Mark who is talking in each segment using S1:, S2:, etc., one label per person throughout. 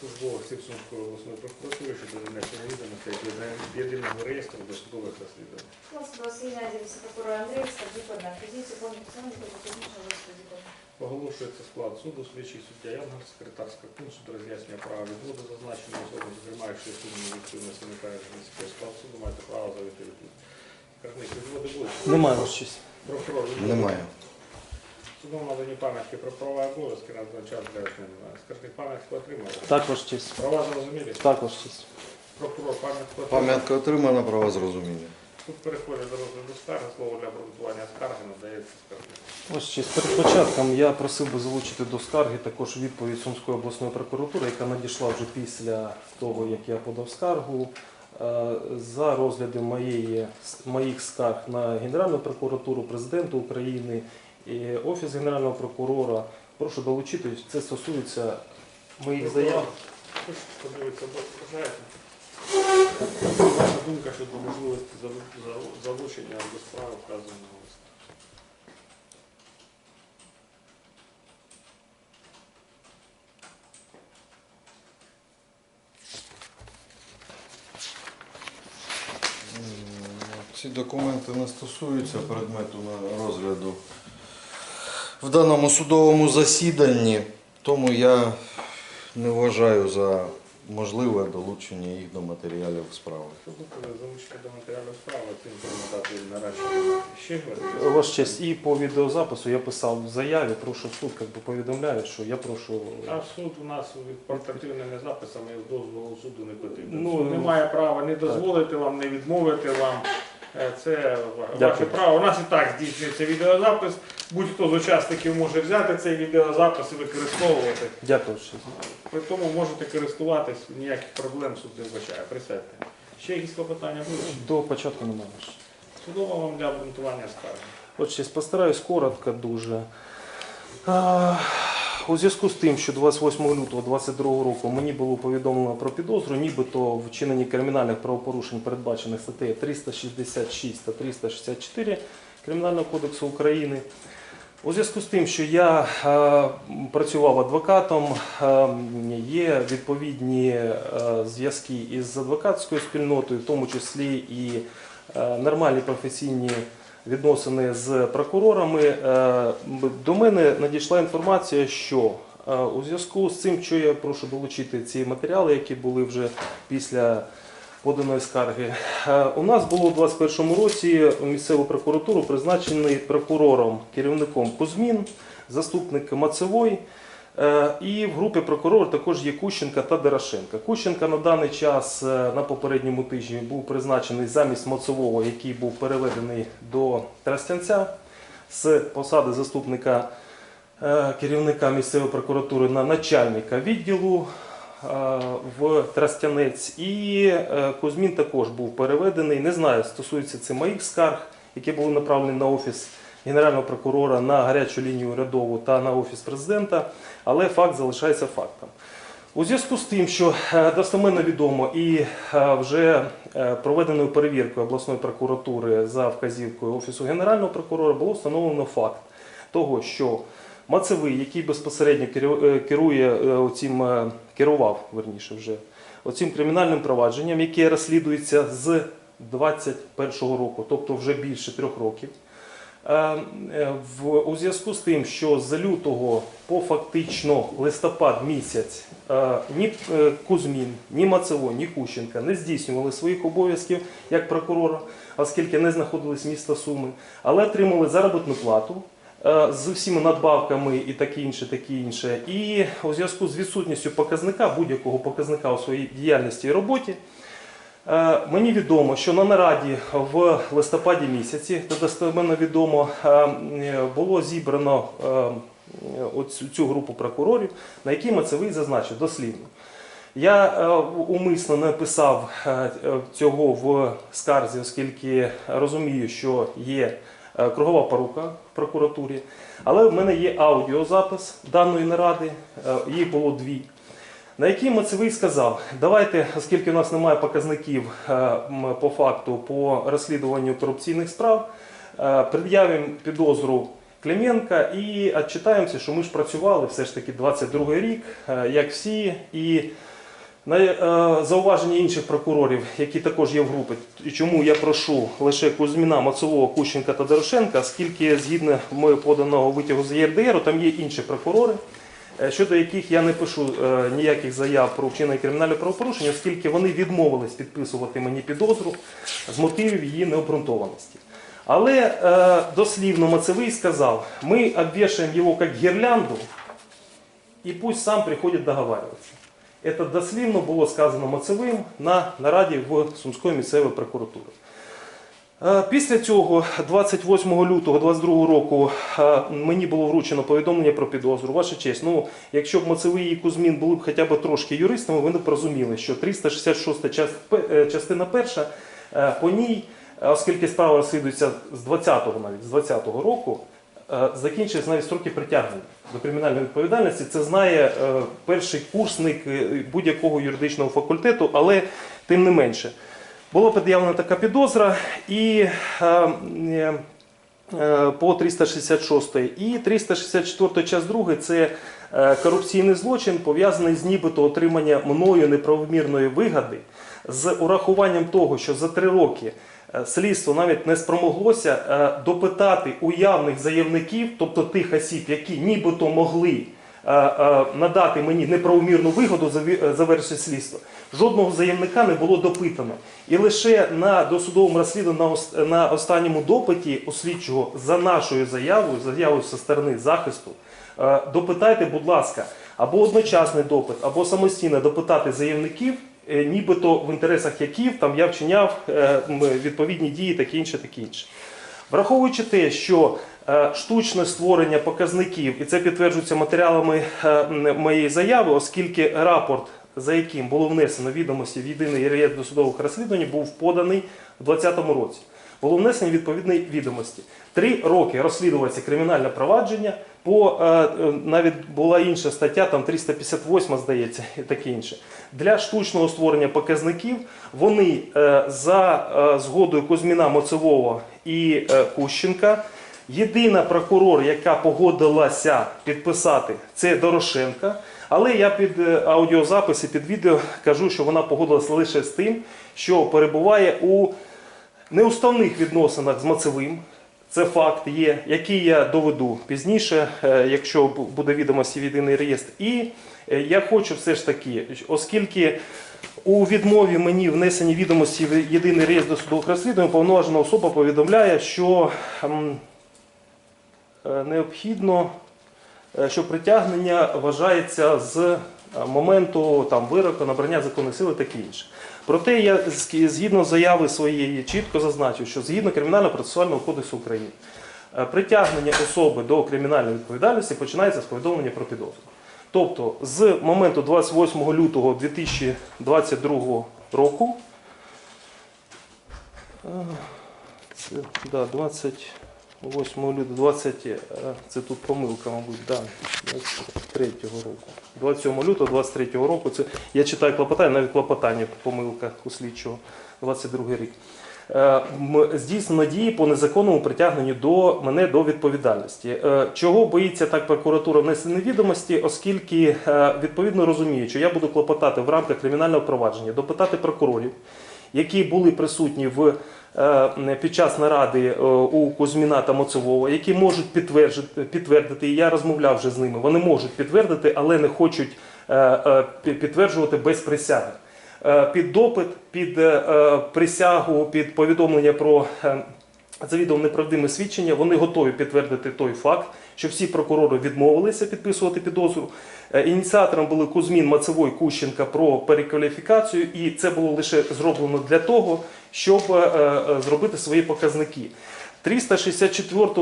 S1: службовців Сумської обласної прокуратури щодо занесення відомостей до єдиного реєстру досудових розслідувань.
S2: Василия Надевиса, прокурора позицию помню пацана, который.
S1: Оголошується склад суду, слідчий суддя Янгар, секретар Скакун, суд роз'яснює право відводу зазначеної особи, зокрема, якщо суду не відповідно виникає журналістський склад суду, маєте право завити відвід. Скаржник відводи будуть.
S3: Немає честь.
S1: Прокурор відводи.
S4: Немає.
S1: Судом надані пам'ятки про права і обов'язки на час для ознайомлення. Скаржник пам'ятку отримав.
S3: Так, ваш честь.
S1: Права зрозумілі?
S3: Так, ваш честь.
S1: Прокурор пам'ятку отримав.
S4: Пам'ятка отримана, права зрозуміння.
S1: Тут переходить до розгляду скарги, слово для обґрунтування скарги надається скаржнику.
S3: Ваш честь. Перед початком я просив би залучити до скарги також відповідь Сумської обласної прокуратури, яка надійшла вже після того, як я подав скаргу. Е, За розгляди моєї, моїх скарг на Генеральну прокуратуру, президента України і Офіс Генерального прокурора. Прошу долучити. Це стосується моїх заяв.
S1: Хтось бо знаєте. Ваша думка щодо можливості залу- залу- залучення до справи вказаного листа.
S4: Ці документи не стосуються предмету розгляду в даному судовому засіданні, тому я не вважаю за можливе долучення їх до матеріалів справи.
S1: Залучити до матеріалу справи, цим надати наразі ще говорити.
S3: Ваш честь. І по відеозапису я писав в заяві, прошу суд, як би повідомляє, що я прошу
S1: А суд у нас від портативними записами з дозволу суду не потрібен.
S3: Ну,
S1: Суд не має права не дозволити вам, не відмовити вам. Е, Це ваше право. У нас і так здійснюється відеозапис. Будь-хто з учасників може взяти цей відеозапис і використовувати.
S3: Дякую.
S1: При тому можете користуватись, ніяких проблем суд не вбачає. Присядьте. Ще якісь клопотання будуть?
S3: До початку немає.
S1: Судово вам для обґрунтування скарги.
S3: От щось постараюсь коротко дуже. А, у зв'язку з тим, що 28 лютого 2022 року мені було повідомлено про підозру, нібито в вчиненні кримінальних правопорушень, передбачених статтею 366 та 364 Кримінального кодексу України. У зв'язку з тим, що я е, працював адвокатом, е, є відповідні е, зв'язки із адвокатською спільнотою, в тому числі і нормальні професійні відносини з прокурорами. Е, До мене надійшла інформація, що е, у зв'язку з цим, що я прошу долучити ці матеріали, які були вже після поданої скарги. Е, У нас було у 2021 році у місцеву прокуратуру призначений прокурором керівником Кузьмін, заступник Мацевой. Е, І в групі прокурорів також є Кущенка та Дорошенка. Кущенка на даний час е, на попередньому тижні був призначений замість Мацевого, який був переведений до Трастянця з посади заступника е, керівника місцевої прокуратури на начальника відділу в Трастянець. І Кузьмін також був переведений. Не знаю, стосується це моїх скарг, які були направлені на офіс генерального прокурора на гарячу лінію урядову та на офіс президента, але факт залишається фактом. У зв'язку з тим, що е, достеменно відомо і е, вже е, проведеною перевіркою обласної прокуратури за вказівкою Офісу Генерального прокурора було встановлено факт того, що Мацевий, який безпосередньо керує оцім, керував верніше вже оцим кримінальним провадженням, яке розслідується з 21-го року, тобто вже більше трьох років. Е, е, У зв'язку з тим, що з лютого по фактично листопад місяць е, ні Кузьмін, ні Мацево, ні Кущенка не здійснювали своїх обов'язків як прокурора, оскільки не знаходились міста Суми, але отримали заробітну плату з всіма надбавками і таке інше, таке інше. І у зв'язку з відсутністю показника, будь-якого показника у своїй діяльності і роботі, Мені відомо, що на нараді в листопаді місяці, та достеменно відомо, е, е, було зібрано е, цю групу прокурорів, на якій Мацевий зазначив дослідно. Я е, умисно не писав е, е, цього в скарзі, оскільки розумію, що є е, кругова порука в прокуратурі, але в мене є аудіозапис даної наради, е, їх було дві на якій Мацевий сказав, давайте, оскільки у нас немає показників е, по факту по розслідуванню корупційних справ, е, пред'явимо підозру Клименка і відчитаємося, що ми ж працювали все ж таки 22 рік, е, як всі. І на зауваження інших прокурорів, які також є в групі, чому я прошу лише Кузьміна, Мацового, Кущенка та Дорошенка, оскільки згідно моєї поданого витягу з ЄРДР, там є інші прокурори, щодо яких я не пишу е, ніяких заяв про вчинення кримінального правопорушення, оскільки вони відмовились підписувати мені підозру з мотивів її необґрунтованості. Але е, дослівно Мацевий сказав, ми обвішаємо його як гірлянду, і пусть сам приходить договариваться. Це дослівно було сказано Мацевим на нараді в Сумської місцевої прокуратури. Е, Після цього, 28 лютого 2022 року, е, мені було вручено повідомлення про підозру. Ваша честь, ну, якщо б Мацевий і Кузьмін були б хоча б трошки юристами, вони б розуміли, що 366 час- пе- е, частина перша, по ній, оскільки справа розслідується з 20-го навіть, з 20-го року, закінчується навіть строки притягнення до кримінальної відповідальності. Це знає перший курсник будь-якого юридичного факультету, але тим не менше. Була пред'явлена така підозра і е, е, е, по 366 і 364 час 2 це е, корупційний злочин, пов'язаний з нібито отримання мною неправомірної вигоди з урахуванням того, що за три роки слідство навіть не спромоглося допитати уявних заявників, тобто тих осіб, які нібито могли надати мені неправомірну вигоду е, за версією слідства. Жодного заявника не було допитано. І лише на досудовому розслідуванні на, останньому допиті у слідчого за нашою заявою, заявою зі сторони захисту, е, допитайте, будь ласка, або одночасний допит, або самостійно допитати заявників, е, нібито в інтересах яких там я вчиняв е, відповідні дії, таке інше, таке інше. Враховуючи те, що е, штучне створення показників, і це підтверджується матеріалами е, моєї заяви, оскільки рапорт, за яким було внесено відомості в єдиний реєстр досудових розслідувань, був поданий у 2020 році. Було внесені відповідні відомості. Три роки розслідувалося кримінальне провадження. По е, е, навіть була інша стаття, там 358, здається, і таке інше. Для штучного створення показників вони е, за е, згодою Кузьміна Моцевого і е, Кущенка. Єдина прокурор, яка погодилася підписати, це Дорошенка. Але я під е, аудіозапис і під відео кажу, що вона погодилася лише з тим, що перебуває у неуставних відносинах з Мацевим. Це факт є, який я доведу пізніше, е, якщо буде відомості в єдиний реєстр. І е, я хочу все ж таки, оскільки у відмові мені внесені відомості в єдиний реєстр досудових розслідувань, повноважена особа повідомляє, що необхідно, е, що притягнення вважається з е, моменту там, вироку, набрання законної сили таке інше. Проте я згідно заяви своєї чітко зазначив, що згідно Кримінально-процесуального кодексу України е, притягнення особи до кримінальної відповідальності починається з повідомлення про підозру. Тобто з моменту 28 лютого 2022 року, е, це, да, 28 лютого 20, е, це тут помилка, мабуть, да, 23 року. 27 лютого 23 року, це я читаю клопотання, навіть клопотання помилка у слідчого 22 рік. Е, Здійснено дії по незаконному притягненню до мене до відповідальності. Е, Чого боїться так прокуратура внесення відомості, оскільки відповідно розуміє, що я буду клопотати в рамках кримінального провадження, допитати прокурорів, які були присутні в під час наради е, у Кузьміна та Моцового, які можуть підтвердити, підтвердити, і я розмовляв вже з ними. Вони можуть підтвердити, але не хочуть е, е, пі- підтверджувати без присяги. Е, Під допит, під е, е, присягу, під повідомлення про е, завідомо неправдиме свідчення, вони готові підтвердити той факт, що всі прокурори відмовилися підписувати підозру. Е, Ініціатором були Кузьмін, Мацевой, Кущенка про перекваліфікацію, і це було лише зроблено для того, щоб е, е, зробити свої показники. 364 е,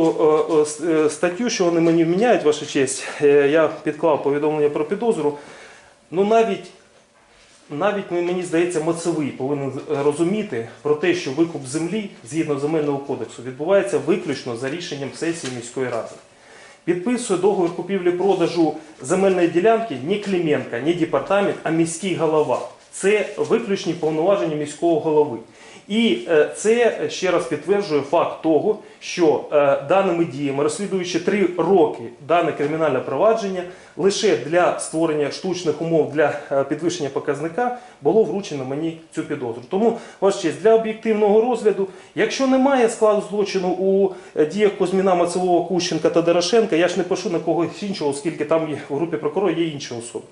S3: е, е, статтю, що вони мені міняють, ваша честь, я підклав повідомлення про підозру. Ну навіть навіть мені здається, Мацевий повинен розуміти про те, що викуп землі згідно земельного кодексу відбувається виключно за рішенням сесії міської ради. Підписує договір купівлі-продажу земельної ділянки ні Кліменка, ні департамент, а міський голова. Це виключні повноваження міського голови. І е, це е, ще раз підтверджує факт того, що е, даними діями, розслідуючи три роки дане кримінальне провадження, лише для створення штучних умов для підвищення показника було вручено мені цю підозру. Тому, ваш честь, для об'єктивного розгляду, якщо немає складу злочину у діях Кузьміна, Мацелова, Кущенка та Дорошенка, я ж не пишу на когось іншого, оскільки там є в групі прокурорів є інші особи.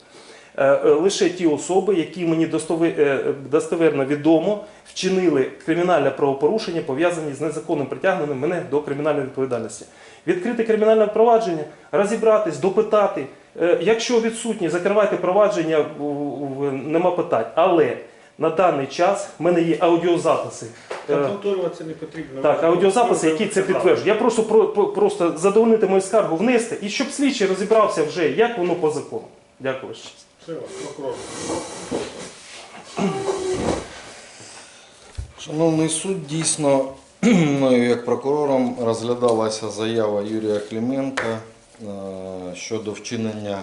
S3: Е, е, Лише ті особи, які мені е, достовірно відомо, вчинили кримінальне правопорушення, пов'язані з незаконним притягненням мене до кримінальної відповідальності. Відкрити кримінальне провадження, розібратись, допитати. Якщо відсутні, закривайте провадження, нема питань. Але на даний час в мене є аудіозаписи.
S1: Повторюватися не потрібно.
S3: так, аудіозаписи, які це підтверджують. Я прошу про, про- просто задовольнити мою скаргу, внести, і щоб слідчий розібрався вже, як воно по закону. Дякую.
S4: Шановний суд, дійсно, мною як прокурором розглядалася заява Юрія Клименка е, щодо вчинення,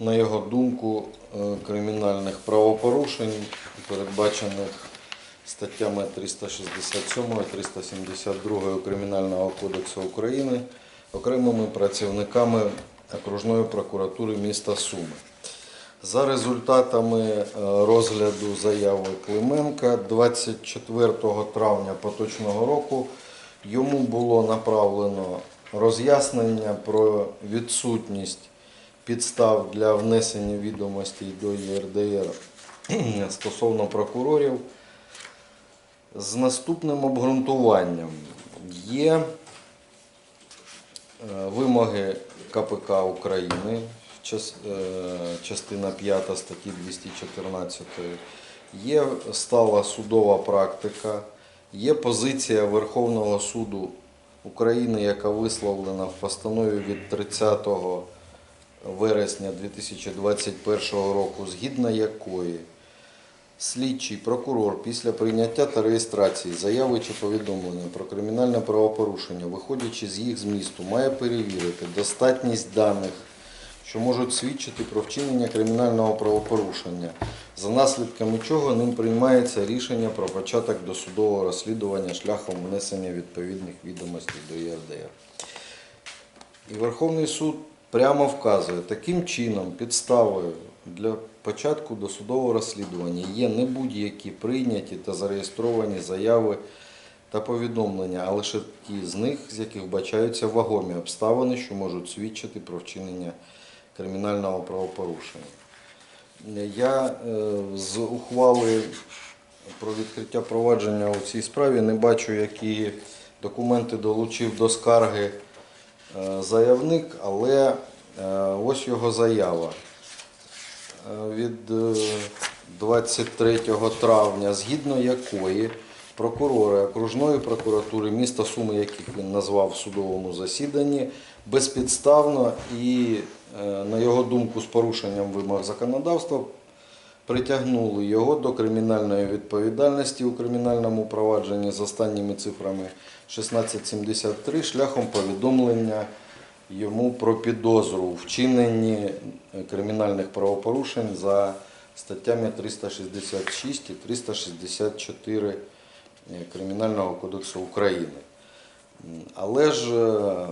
S4: на його думку, е, кримінальних правопорушень, передбачених статтями 367 і 372 Кримінального кодексу України окремими працівниками окружної прокуратури міста Суми. За результатами е, розгляду заяви Клименка 24 травня поточного року йому було направлено роз'яснення про відсутність підстав для внесення відомостей до ЄРДР стосовно прокурорів з наступним обґрунтуванням. Є е, вимоги КПК України, частина 5 статті 214, є стала судова практика, є позиція Верховного суду України, яка висловлена в постанові від 30 вересня 2021 року, згідно якої Слідчий прокурор після прийняття та реєстрації заяви чи повідомлення про кримінальне правопорушення, виходячи з їх змісту, має перевірити достатність даних, що можуть свідчити про вчинення кримінального правопорушення, за наслідками чого ним приймається рішення про початок досудового розслідування шляхом внесення відповідних відомостей до ЄРДР. І Верховний суд прямо вказує, таким чином підставою для початку досудового розслідування є не будь-які прийняті та зареєстровані заяви та повідомлення, а лише ті з них, з яких бачаються вагомі обставини, що можуть свідчити про вчинення кримінального правопорушення. Я е, з ухвали про відкриття провадження у цій справі не бачу, які документи долучив до скарги е, заявник, але е, ось його заява від е, 23 травня, згідно якої прокурори окружної прокуратури міста Суми, яких він назвав в судовому засіданні, безпідставно і, на його думку, з порушенням вимог законодавства притягнули його до кримінальної відповідальності у кримінальному провадженні з останніми цифрами 1673 шляхом повідомлення йому про підозру у вчиненні е, кримінальних правопорушень за статтями 366 і 364 Кримінального кодексу України. Але ж е,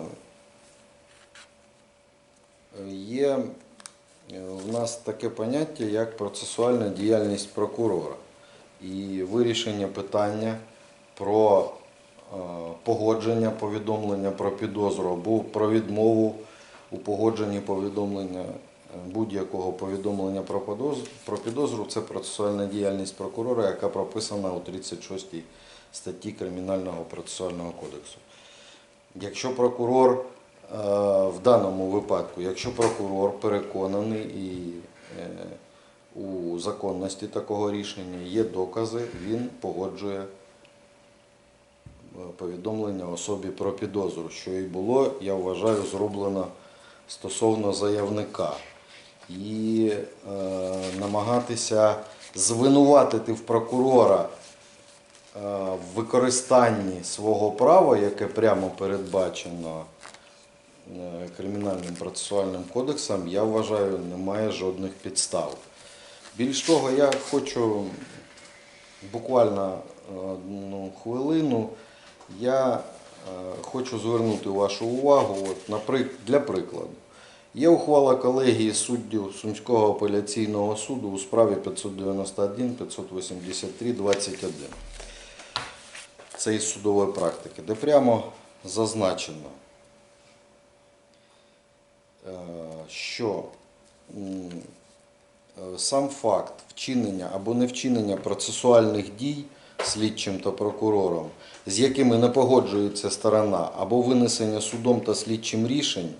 S4: є е, в нас таке поняття, як процесуальна діяльність прокурора і вирішення питання про е, погодження повідомлення про підозру або про відмову у погодженні повідомлення е, будь-якого повідомлення про підозру, це процесуальна діяльність прокурора, яка прописана у 36 статті Кримінального процесуального кодексу. Якщо прокурор в даному випадку, якщо прокурор переконаний і е, у законності такого рішення є докази, він погоджує е, повідомлення особі про підозру, що і було, я вважаю, зроблено стосовно заявника. І е, намагатися звинуватити в прокурора е, в використанні свого права, яке прямо передбачено е, Кримінальним процесуальним кодексом, я вважаю, немає жодних підстав. Більш того, я хочу буквально е, одну хвилину. Я е, хочу звернути вашу увагу от, для прикладу. Є ухвала колегії суддів Сумського апеляційного суду у справі 591 583 21. Це судової практики, де прямо зазначено, що е, сам факт вчинення або невчинення процесуальних дій слідчим та прокурором, з якими не погоджується сторона, або винесення судом та слідчим рішень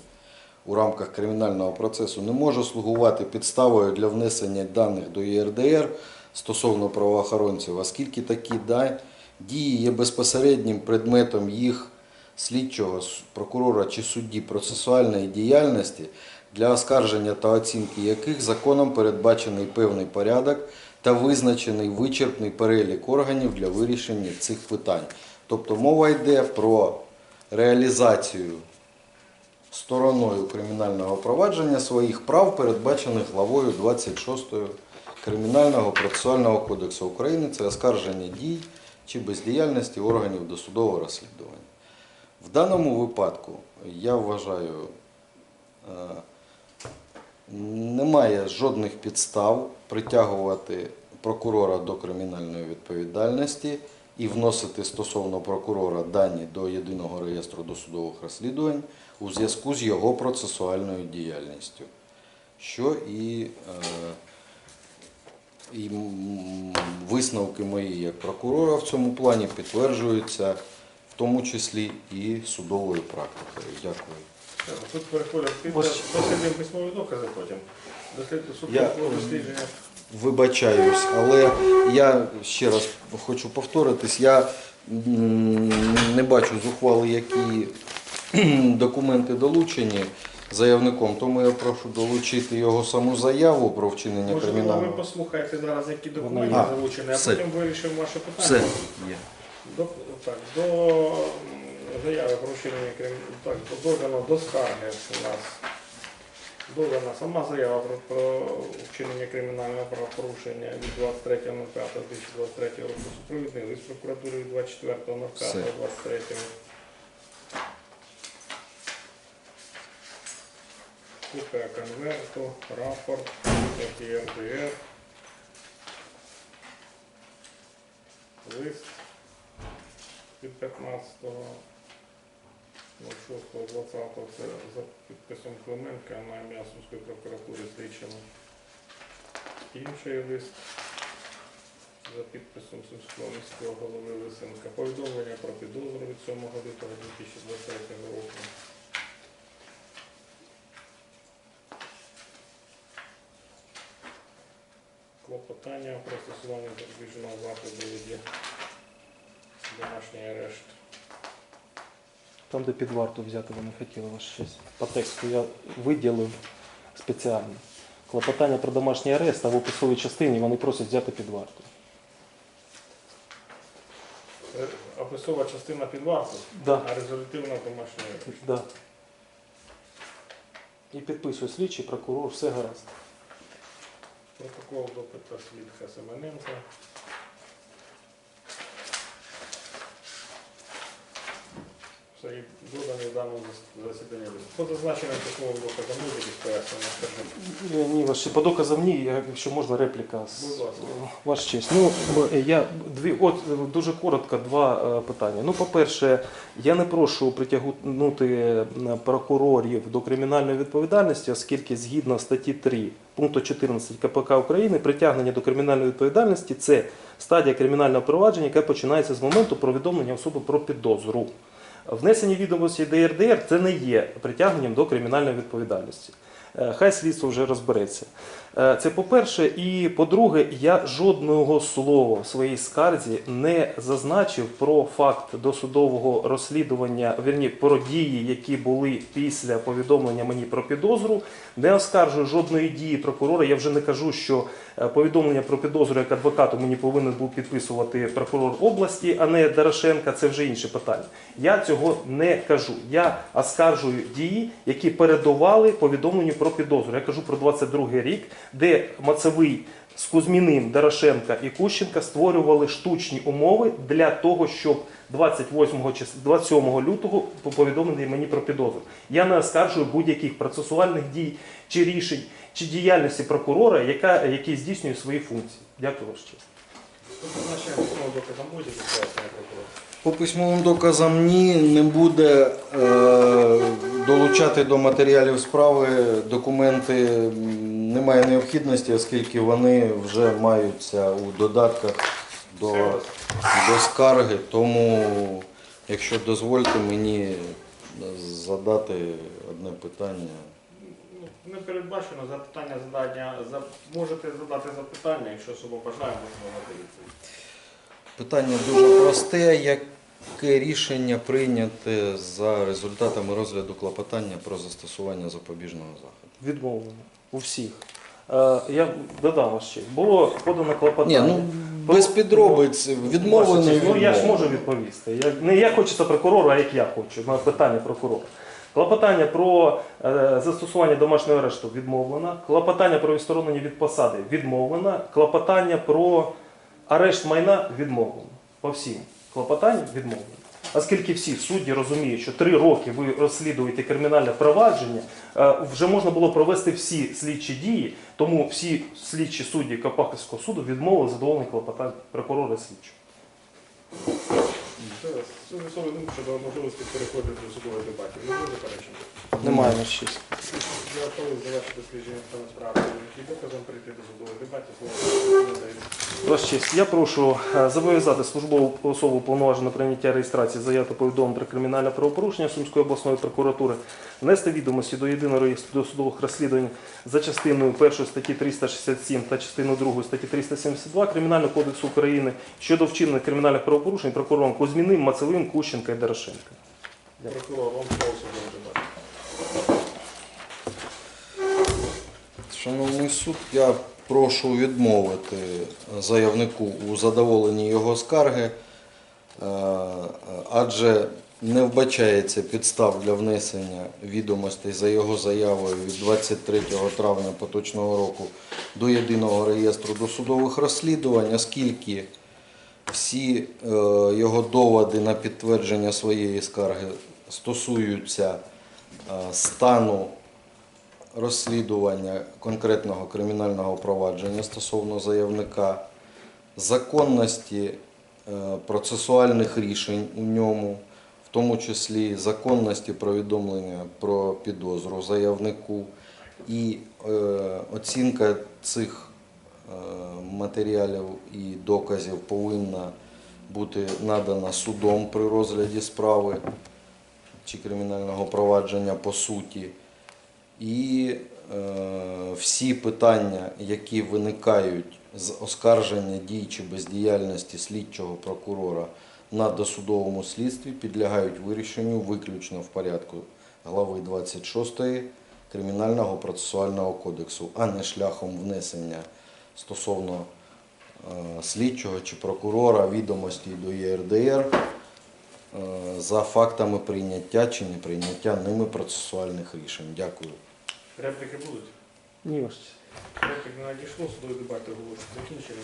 S4: у рамках кримінального процесу не може слугувати підставою для внесення даних до ЄРДР стосовно правоохоронців, оскільки такі дії є безпосереднім предметом їх слідчого, прокурора чи судді процесуальної діяльності, для оскарження та оцінки яких законом передбачений певний порядок та визначений вичерпний перелік органів для вирішення цих питань. Тобто мова йде про реалізацію стороною кримінального провадження своїх прав, передбачених главою 26 Кримінального процесуального кодексу України, це оскарження дій чи бездіяльності органів досудового розслідування. В даному випадку я вважаю, е, немає жодних підстав притягувати прокурора до кримінальної відповідальності і вносити стосовно прокурора дані до єдиного реєстру досудових розслідувань у зв'язку з його процесуальною діяльністю, що і, е, і висновки мої як прокурора в цьому плані підтверджуються, в тому числі і судовою практикою. Дякую.
S1: Тут переходять під письмові докази потім.
S4: Я-
S1: дослідження.
S4: Вибачаюсь, але я ще раз хочу повторитись, я не бачу з ухвали, які документи долучені заявником, тому я прошу долучити його саму заяву про вчинення
S1: Можливо, ви
S4: кримінального.
S1: послухаєте зараз, які документи
S4: є.
S1: залучені, а потім вирішимо ваше питання.
S4: Все є.
S1: До, так, до заяви про вчинення так, додано до скарги у нас. Додана сама заява про, про вчинення кримінального правопорушення від 23.05.2023 року. Супровідний лист прокуратури від 24.05.23
S4: Все.
S1: Копія конверту, рапорт, ЄРДР, лист від 15-го, 06-20 це за підписом Клименка на ім'я Сумської прокуратури слідчими. Інший лист за підписом Сумського міського голови Лисенка. Повідомлення про підозру від 7 лютого 2023 року. Клопотання про стосування запобіжного заходу виді домашній арешт.
S3: Там, де під варту взяти, вони хотіли ваш щось. По тексту я виділив спеціально. Клопотання про домашній арест, а в описовій частині вони просять взяти під варту.
S1: Е, Описова частина під варту,
S3: Да.
S1: а резолютивна домашня арешт.
S3: Да. І підписує слідчий, прокурор, все гаразд.
S1: Протокол допита свідка Семененка. І доданий в даному зас- засіданні лист. По зазначеним письмовим доказам ну, якісь пояснення, скажімо.
S3: Е, Ні, ваш по доказам ні, я- якщо можна репліка.
S1: Будь ласка.
S3: Ваш честь. Ну, я дві, от дуже коротко два е, питання. Ну, по-перше, я не прошу притягнути е, прокурорів до кримінальної відповідальності, оскільки згідно статті 3 пункту 14 КПК України притягнення до кримінальної відповідальності це стадія кримінального провадження, яка починається з моменту повідомлення особи про підозру. Внесення відомості до ЄРДР це не є притягненням до кримінальної відповідальності. Е, Хай слідство вже розбереться. Е, Це по-перше. І по-друге, я жодного слова в своїй скарзі не зазначив про факт досудового розслідування, вірні, про дії, які були після повідомлення мені про підозру. Не оскаржую жодної дії прокурора. Я вже не кажу, що е, повідомлення про підозру як адвокату мені повинен був підписувати прокурор області, а не Дорошенка. Це вже інше питання. Я цього не кажу. Я оскаржую дії, які передували повідомленню про підозру. Я кажу про 22 рік, де Мацевий з Кузьміним, Дорошенка і Кущенка створювали штучні умови для того, щоб 28 чис- 27 лютого повідомити мені про підозру. Я не оскаржую будь-яких процесуальних дій чи рішень, чи діяльності прокурора, яка, який здійснює свої функції. Дякую
S1: пояснення прокурора.
S4: По письмовим доказам ні, не буде е, долучати до матеріалів справи документи немає необхідності, оскільки вони вже маються у додатках до, до скарги. Тому, якщо дозвольте мені задати одне питання.
S1: Ну, Не передбачено запитання задання. За... Можете задати запитання, якщо особа бажає, можна дати відповідь.
S4: Питання дуже просте. Яке рішення прийняте за результатами розгляду клопотання про застосування запобіжного заходу?
S3: Відмовлено у всіх. Е, я додам ще. Було подано клопотання.
S4: Ні, ну без підробиць відмовлено.
S3: Ну я ж
S4: відмовлено.
S3: можу відповісти. Я, не як хочеться прокурору, а як я хочу. На питання прокурора. Клопотання про е, застосування домашнього арешту відмовлено. Клопотання про відсторонення від посади відмовлено. Клопотання про арешт майна відмовлено. По всім клопотанням відмовлено. Оскільки всі судді розуміють, що три роки ви розслідуєте кримінальне провадження, е, вже можна було провести всі слідчі дії, тому всі слідчі судді Капахівського суду відмовили задоволення клопотань прокурора слідчого.
S1: Це особливо щодо можливості переходити до судової дебатів. Не заперечення.
S3: Немає на щось.
S1: Я готовий завершити дослідження стану справи. Які доказом перейти до судових дебатів, слово.
S3: Ваша я прошу е, зобов'язати службову особу повноважену прийняття реєстрації заяв та повідомлень про кримінальне правопорушення Сумської обласної прокуратури, внести відомості до єдиного реєстру досудових розслідувань за частиною 1 статті 367 та частиною 2 статті 372 Кримінального кодексу України щодо вчинення кримінальних правопорушень прокурором Кузьміним, Мацевим, Кущенка і Дорошенка.
S1: Прокурор, вам слово дебатів.
S4: Шановний суд, я прошу відмовити заявнику у задоволенні його скарги, е, адже не вбачається підстав для внесення відомостей за його заявою від 23 травня поточного року до єдиного реєстру досудових розслідувань, оскільки всі е, його доводи на підтвердження своєї скарги стосуються стану розслідування конкретного кримінального провадження стосовно заявника, законності е, процесуальних рішень у ньому, в тому числі законності повідомлення про підозру заявнику і е, оцінка цих е, матеріалів і доказів повинна бути надана судом при розгляді справи чи кримінального провадження по суті. І е, всі питання, які виникають з оскарження дій чи бездіяльності слідчого прокурора на досудовому слідстві, підлягають вирішенню виключно в порядку глави 26 Кримінального процесуального кодексу, а не шляхом внесення стосовно е, слідчого чи прокурора відомостей до ЄРДР Е, за фактами прийняття чи неприйняття ними процесуальних рішень. Дякую.
S1: Репліки будуть?
S3: Ні, ваше.
S1: Репліки не надійшло, судові дебати говорять. Закінчили.